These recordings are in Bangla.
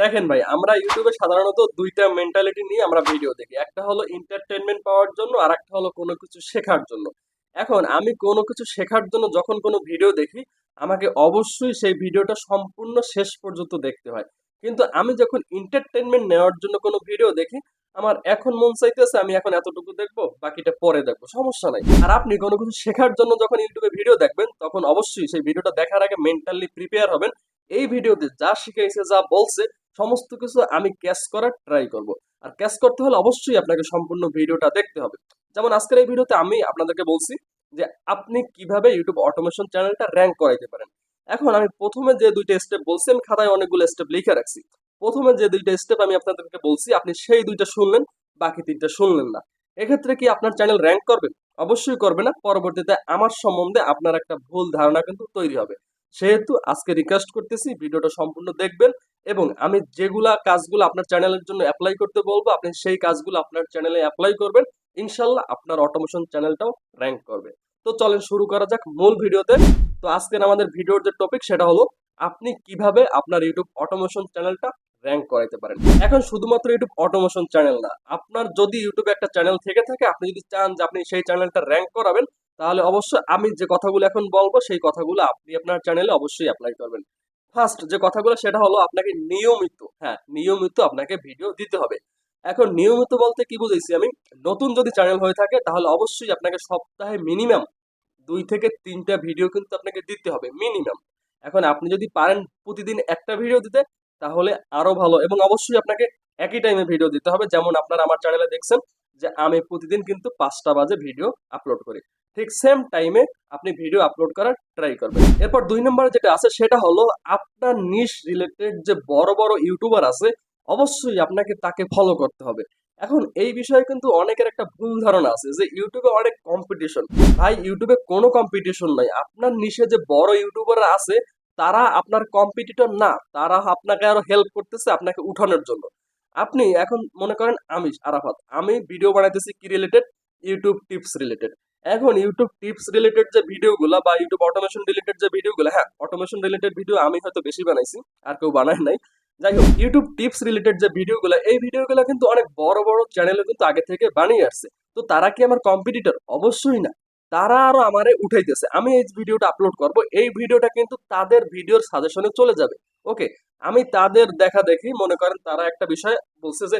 দেখেন ভাই, আমরা ইউটিউবে সাধারণত দুইটা মেন্টালিটি নিয়ে আমরা ভিডিও দেখি। একটা হলো এন্টারটেনমেন্ট পাওয়ার জন্য, আর একটা হলো কোনো কিছু শেখার জন্য। এখন আমি কোনো কিছু শেখার জন্য যখন কোনো ভিডিও দেখি, আমাকে অবশ্যই সেই ভিডিওটা সম্পূর্ণ শেষ পর্যন্ত দেখতে হয়। কিন্তু আমি যখন এন্টারটেনমেন্ট নেওয়ার জন্য কোনো ভিডিও দেখি, আমার এখন মন চাইতেছে আমি এখন এতটুকু দেখব, বাকিটা পরে দেখব, সমস্যা নাই। আর আপনি কোনো কিছু শেখার জন্য যখন ইউটিউবে ভিডিও দেখবেন, তখন অবশ্যই সেই ভিডিওটা দেখার আগে মেন্টালি প্রিপেয়ার হবেন। এই ভিডিওতে যা শিখাইছে, যা বলছে সমস্ত কিছু আমি ক্যাচ করার ট্রাই করব। আর ক্যাচ করতে হলে অবশ্যই আপনাকে সম্পূর্ণ ভিডিওটা দেখতে হবে। যেমন আজকের এই ভিডিওতে আমি আপনাদেরকে বলছি যে আপনি কীভাবে ইউটিউব অটোমেশন চ্যানেলটা র্যাঙ্ক করাইতে পারেন। এখন আমি প্রথমে যে দুইটা স্টেপ বলছি, আমি খাতায় অনেকগুলো স্টেপ লিখে রাখছি। প্রথমে যে দুইটা স্টেপ আমি আপনাদেরকে বলছি, আপনি সেই দুইটা শুনলেন, বাকি তিনটা শুনলেন না। এক্ষেত্রে কি আপনার চ্যানেল র্যাঙ্ক করবে? অবশ্যই করবে না। পরবর্তীতে আমার সম্বন্ধে আপনার একটা ভুল ধারণা কিন্তু তৈরি হবে। সেহেতু আজকে রিকোয়েস্ট করতেছি, ভিডিওটা সম্পূর্ণ দেখবেন এবং আমি যেগুলা কাজগুলো আপনার চ্যানেলের জন্য অ্যাপ্লাই করতে বলব, আপনি সেই কাজগুলো আপনার চ্যানেলে অ্যাপ্লাই করবেন, ইনশাল্লাহ আপনার অটোমেশন চ্যানেলটাও র্যাঙ্ক করবে। তো চলেন শুরু করা যাক মূল ভিডিওতে। তো আজকের আমাদের ভিডিওর যে টপিক সেটা হলো, আপনি কীভাবে আপনার ইউটিউব অটোমেশন চ্যানেলটা র্যাঙ্ক করাইতে পারেন? এখন শুধুমাত্র ইউটিউব অটোমেশন চ্যানেল না, আপনার যদি ইউটিউবে একটা চ্যানেল থেকে থাকে, আপনি যদি চান যে আপনি সেই চ্যানেলটা র্যাঙ্ক করাবেন তাহলে অবশ্যই আমি যে কথাগুলো এখন বলব, সেই কথাগুলো আপনি আপনার চ্যানেলে অবশ্যই অ্যাপ্লাই করবেন। ফার্স্ট যে কথাগুলো, সেটা হলো আপনাকে নিয়মিত হ্যাঁ নিয়মিত আপনাকে ভিডিও দিতে হবে। এখন নিয়মিত বলতে কি বুঝেছি আমি? নতুন যদি চ্যানেল হয়ে থাকে, তাহলে অবশ্যই আপনাকে সপ্তাহে মিনিমাম দুই থেকে তিনটা ভিডিও কিন্তু আপনাকে দিতে হবে মিনিমাম এখন আপনি যদি পারেন প্রতিদিন একটা ভিডিও দিতে, তাহলে আরও ভালো। এবং অবশ্যই আপনাকে একই টাইমে ভিডিও দিতে হবে, যেমন আপনারা আমার চ্যানেলে দেখছেন যে আমি প্রতিদিন কিন্তু পাঁচটা বাজে ভিডিও আপলোড করি। ঠিক সেম টাইমে আপনি ভিডিও আপলোড করার ট্রাই করবেন। এরপর দুই নম্বরে যেটা আছে, সেটা হলো আপনার নিশ রিলেটেড যে বড় বড় ইউটিউবার আছে, অবশ্যই আপনাকে তাকে ফলো করতে হবে। এখন এই বিষয়ে কিন্তু অনেকের একটা ভুল ধারণা আছে যে ইউটিউবে অনেক কম্পিটিশন ভাই ইউটিউবে কোনো কম্পিটিশন নাই। আপনার নিশে যে বড় ইউটিউবাররা আছে, তারা আপনার কম্পিটিটর না। তারা আপনাকে আরও হেল্প করতেছে আপনাকে উঠানোর জন্য। আপনি এখন মনে করেন আমি আরাফাত, আমি ভিডিও বানাইতেছি কি রিলেটেড ইউটিউব টিপস রিলেটেড এখন ইউটিউব টিপস রিলেটেড যে ভিডিওগুলো বা ইউটিউব অটোমেশন রিলেটেড যে ভিডিওগুলো হ্যাঁ অটোমেশন রিলেটেড ভিডিও আমি হয়তো বেশি বানাইছি, আর কেউ বানায় নাই। যাই হোক ইউটিউব টিপস রিলেটেড যে ভিডিওগুলো এই ভিডিওগুলো কিন্তু অনেক বড় বড় চ্যানেলে কিন্তু আগে থেকে বানিয়ে আসছে। তো তারা কি আমার কম্পিটিটর অবশ্যই না। তারা আরও আমারে উঠাইতেছে। আমি এই ভিডিওটা আপলোড করব, এই ভিডিওটা কিন্তু তাদের ভিডিওর সাজেশনে চলে যাবে। ওকে আমি তাদের দেখা দেখি, মনে করেন তারা একটা বিষয় বলছে যে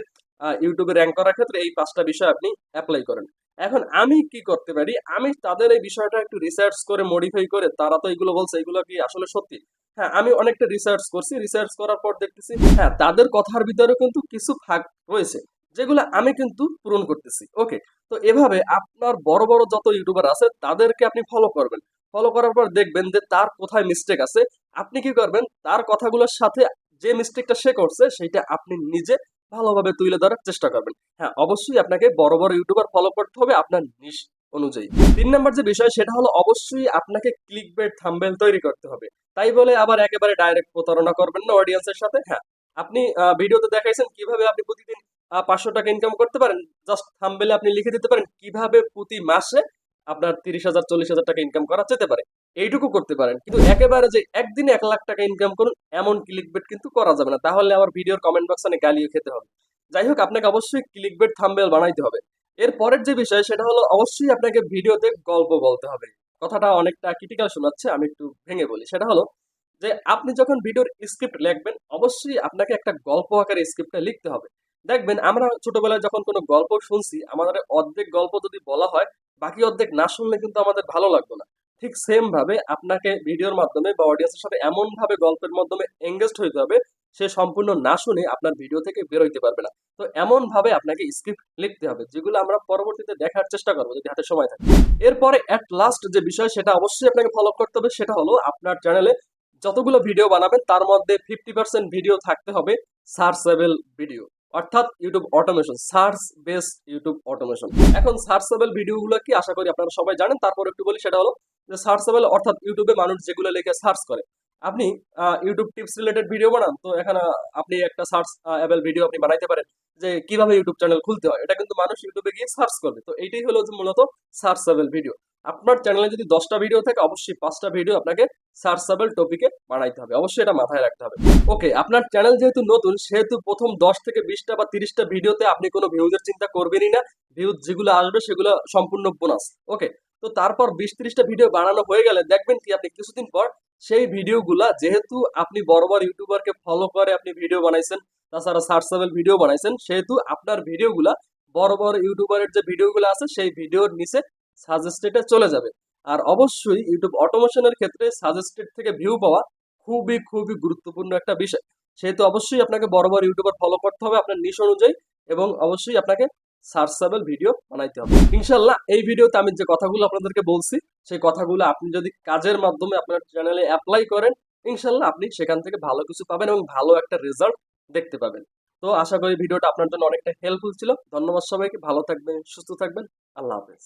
ইউটিউবে র্যাঙ্ক করার ক্ষেত্রে এই পাঁচটা বিষয় আপনি অ্যাপ্লাই করেন। এখন আমি কি করতে পারি? আমি তাদের এই বিষয়টা একটু রিসার্চ করে মডিফাই করে, তারা তো এগুলো বলছে, এগুলো কি আসলে সত্যি? হ্যাঁ আমি অনেকটা রিসার্চ করছি রিসার্চ করার পর দেখতেছি হ্যাঁ তাদের কথার ভিতরে কিন্তু কিছু ফাঁক রয়েছে, যেগুলো আমি কিন্তু পূরণ করতেছি। ওকে তো এভাবে আপনার বড় বড় যত ইউটিউবার আছে, তাদেরকে আপনি ফলো করবেন। ফলো করার পর দেখবেন যে তার কোথায় মিস্টেক আছে। আপনি কি করবেন? তার কথাগুলোর সাথে যে মিস্টেকটা সে করছে সেটা আপনি নিজে ভালোভাবে তুলে ধরার চেষ্টা করবেন। হ্যাঁ অবশ্যই আপনাকে বড় বড় ইউটিউবার ফলো করতে হবে আপনার নিশ অনুযায়ী। তিন নম্বর যে বিষয়, সেটা হলো অবশ্যই আপনাকে ক্লিক বেড থাম্বেল তৈরি করতে হবে। তাই বলে আবার একেবারে ডাইরেক্ট প্রতারণা করবেন না অডিয়েন্সের সাথে। হ্যাঁ আপনি ভিডিওতে দেখাইছেন কীভাবে আপনি প্রতিদিন পাঁচশো টাকা ইনকাম করতে পারেন? জাস্ট থাম্বেলে আপনি লিখে দিতে পারেন কীভাবে প্রতি মাসে আপনার তিরিশ হাজার, চল্লিশ হাজার টাকা ইনকাম করা যেতে পারে। এইটুকু করতে পারেন। কিন্তু একেবারে যে একদিনে এক লাখ টাকা ইনকাম করুন, এমন ক্লিক বেট কিন্তু করা যাবে না। তাহলে আবার ভিডিওর কমেন্ট বক্সে গালিও খেতে হবে। যাই হোক, আপনাকে অবশ্যই ক্লিক বেট থাম্বেল বানাইতে হবে। এর পরের যে বিষয়, সেটা হলো অবশ্যই আপনাকে ভিডিওতে গল্প বলতে হবে। কথাটা অনেকটা ক্রিটিক্যাল শোনাচ্ছে, আমি একটু ভেঙে বলি। সেটা হলো যে, আপনি যখন ভিডিওর স্ক্রিপ্ট লিখবেন, অবশ্যই আপনাকে একটা গল্প আকারে স্ক্রিপ্টটা লিখতে হবে। দেখবেন, আমরা ছোটবেলায় যখন কোনো গল্প শুনছি, আমাদের অর্ধেক গল্প যদি বলা হয়, বাকি অর্ধেক না শুনলে কিন্তু আমাদের ভালো লাগতো না। ঠিক সেম ভাবে আপনাকে ভিডিওর মাধ্যমে বা অডিয়েন্সের সাথে এমন ভাবে গল্পের মাধ্যমে এঙ্গেজড হইতে হবে, সে সম্পূর্ণ না শুনে আপনার ভিডিও থেকে বেরোইতে পারবে না। তো এমন ভাবে আপনাকে স্ক্রিপ্ট লিখতে হবে, যেগুলো আমরা পরবর্তীতে দেখার চেষ্টা করব যদি হাতে সময় থাকে। এরপরে অ্যাট লাস্ট যে বিষয়, সেটা অবশ্যই আপনাকে ফলো করতে হবে, সেটা হলো আপনার চ্যানেলে যতগুলো ভিডিও বানাবেন, তার মধ্যে ফিফটি পার্সেন্ট ভিডিও থাকতে হবে সার্চেবল ভিডিও অর্থাৎ YouTube automation search base YouTube automation এখন সার্চেবল ভিডিওগুলো কি? আশা করি আপনারা সবাই জানেন। তারপর একটু বলি, সেটা হলো যে সার্চেবল অর্থাৎ ইউটিউবে মানুষ যেগুলো লিখে সার্চ করে। আপনি ইউটিউব টিপস রিলেটেড ভিডিও বানান, তো এখানে আপনি একটা সার্চ অ্যাবেল ভিডিও আপনি বানাইতে পারেন যে কীভাবে ইউটিউব চ্যানেল খুলতে হয়। এটা কিন্তু মানুষ ইউটিউবে গিয়ে সার্চ করবে। তো এইটাই হলো মূলত সার্চেবল ভিডিও আপনার চ্যানেলে যদি দশটা ভিডিও থাকে, অবশ্যই পাঁচটা ভিডিও আপনাকে সার্চেবল টপিকে বানাইতে হবে। অবশ্যই এটা মাথায় রাখতে হবে। ওকে আপনার চ্যানেল যেহেতু নতুন, সেহেতু প্রথম দশ থেকে বিশটা বা তিরিশটা ভিডিওতে আপনি কোনো ভিউজের চিন্তা করবেনই না। ভিউজ যেগুলো আসবে, সেগুলো সম্পূর্ণ বোনাস ওকে তো তারপর বিশ ত্রিশটা ভিডিও বানানো হয়ে গেলে দেখবেন কি, আপনি কিছুদিন পর সেই ভিডিওগুলা যেহেতু আপনি বড় বড় ইউটিউবারকে ফলো করে আপনি ভিডিও বানাইছেন, তাছাড়া সার্চেবল ভিডিও বানাইছেন, সেহেতু আপনার ভিডিওগুলা বড় বড় ইউটিউবারের যে ভিডিওগুলো আছে, সেই ভিডিওর নিচে সাজেস্টেডে চলে যাবে। আর অবশ্যই ইউটিউব অটোমেশনের ক্ষেত্রে সাজেস্টেড থেকে ভিউ পাওয়া খুবই খুবই গুরুত্বপূর্ণ একটা বিষয়। সেহেতু অবশ্যই আপনাকে বড় বড় ইউটিউবার ফলো করতে হবে আপনার নিশ অনুযায়ী এবং অবশ্যই আপনাকে সার্চেবল ভিডিও বানাইতে হবে। ইনশাল্লাহ এই ভিডিওতে আমি যে কথাগুলো আপনাদেরকে বলছি, সেই কথাগুলো আপনি যদি কাজের মাধ্যমে আপনার চ্যানেলে অ্যাপ্লাই করেন ইনশাল্লাহ আপনি সেখান থেকে ভালো কিছু পাবেন এবং ভালো একটা রেজাল্ট দেখতে পাবেন। তো আশা করি ভিডিওটা আপনার জন্য অনেকটা হেল্পফুল ছিল। ধন্যবাদ সবাইকে। ভালো থাকবেন, সুস্থ থাকবেন। আল্লাহ হাফেজ।